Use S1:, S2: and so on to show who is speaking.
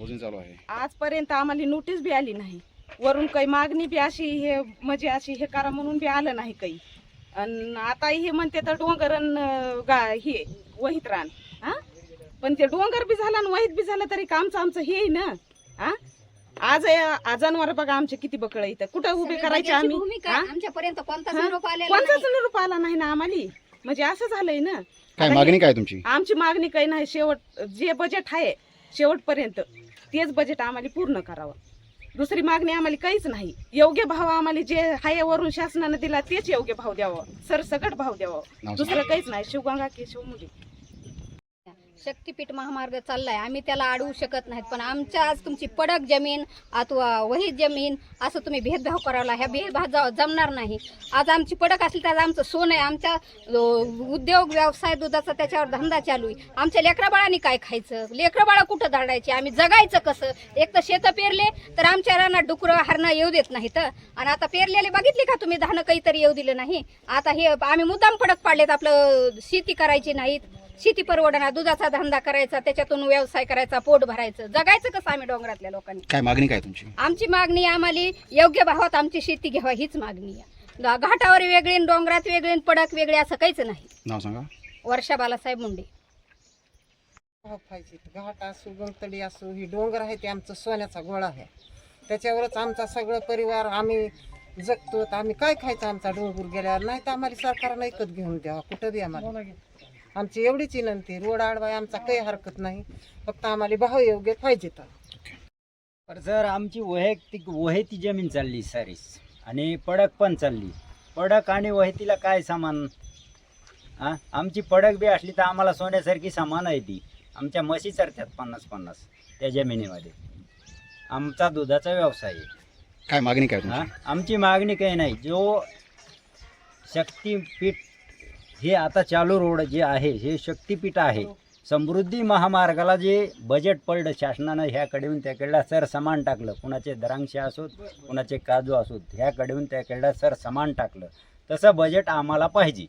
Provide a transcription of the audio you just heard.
S1: मोजणी चालू आहे.
S2: आजपर्यंत आम्हाला नोटीस बी आली नाही. वरून काही मागणी बी अशी हे म्हणजे अशी हे करा म्हणून बी आलं नाही काही. आणि आता हे म्हणते तर डोंगर अन गा हे वहीत रान. हा पण ते डोंगर बी झाला आणि वहीत बी झालं तरी कामचं आमचं हे आहे ना. हा आज आजांवर बघा आमचे किती बकळ इथं. कुठं उभे करायचे आम्ही?
S3: भूमिका
S2: हा?
S3: आमच्यापर्यंत कोणताच
S2: हा?
S3: निरोप आलेला
S2: कोणताच
S3: नाही.
S2: निरूप आला नाही ना आम्हाला? म्हणजे असं झालंय ना.
S1: काय मागणी काय तुमची?
S2: आमची मागणी काही नाही. शेवट जे बजेट आहे शेवटपर्यंत तेच बजेट आम्हाला पूर्ण करावं. दुसरी मागणी आम्हाला काहीच नाही. योग्य भाव आम्हाला जे आहे वरून शासनानं दिला तेच योग्य भाव द्यावं. सरसकट भाव द्यावं. दुसरं काहीच नाही. शिवगंगा केशव मुली
S3: शक्तीपीठ महामार्ग चाललाय. आम्ही त्याला अडवू शकत नाहीत पण आमच्या आज तुमची पडक जमीन अथवा वही जमीन असं तुम्ही भेदभाव करावला ह्या भेदभाव जमणार नाही. आज आमची पडक असली तर आमचं सोनं आहे आमच्या उद्योग व्यवसाय दुधाचा त्याच्यावर धंदा चालू आहे. आमच्या लेकराबाळांनी काय खायचं? लेकराबाळा कुठं धाडायचे? आम्ही जगायचं कसं? एक तर शेतं पेरले तर आमच्या रानात डुकरं हरणं येऊ देत नाहीत. आणि आता पेरलेले बघितले का तुम्ही? धानं काहीतरी येऊ दिलं नाही. आता हे आम्ही मुद्दाम पडक पाडलेत आपलं शेती करायची नाहीत. शेती परवडणार दुधाचा धंदा करायचा त्याच्यातून व्यवसाय करायचा पोट भरायचं. जगायचं कसं आम्ही डोंगरातल्या लोकांनी?
S1: काय मागणी काय तुमची?
S3: आमची मागणी आम्हाला योग्य भावात आमची शेती घ्यावा हीच मागणी आहे. घाटावर वेगळी डोंगरात वेगळी पडक वेगळी असं काहीच नाही.
S1: नाव सांगा.
S3: वर्षा बालासाहेब मुंडे.
S4: पाहिजे घाट असो गंगतडी असो ही डोंगर आहे ते आमचं सोन्याचा गोळा आहे. त्याच्यावरच आमचा सगळं परिवार आम्ही जगतो. तर आम्ही काय खायचं आमचा डोंगर गेल्यावर? नाही तर आम्हाला सरकारनं ऐकत घेऊन द्यावा. कुठं बी आम्हाला? आमची एवढीच विनंती. रोड आडवाय आमचा काही हरकत नाही. फक्त आम्हाला भाव योग्य पाहिजे तर.
S5: पर सर आमची वैयक्तिक वहेती जमीन चालली सारीस आणि पडक पण चालली पडक आणि वहेतीला काय सामान? हा आमची पडक बी असली तर आम्हाला सोन्यासारखी सामान आहे ती. आमच्या म्हशी चरतात पन्नास पन्नास त्या जमिनीमध्ये. आमचा दुधाचा व्यवसाय आहे.
S1: काय मागणी काय
S5: हा
S1: तुमची?
S5: आमची मागणी काही नाही. जो शक्तीपीठ हे आता चालू रोड जे आहे हे शक्तीपीठ आहे. समृद्धी महामार्गाला जे बजेट पडलं शासनानं ह्याकडून त्याकडला सर समान टाकलं. कुणाचे द्राक्षे असोत कुणाचे काजू असोत ह्याकडून त्याकडला सर समान टाकलं. तसं बजेट आम्हाला पाहिजे.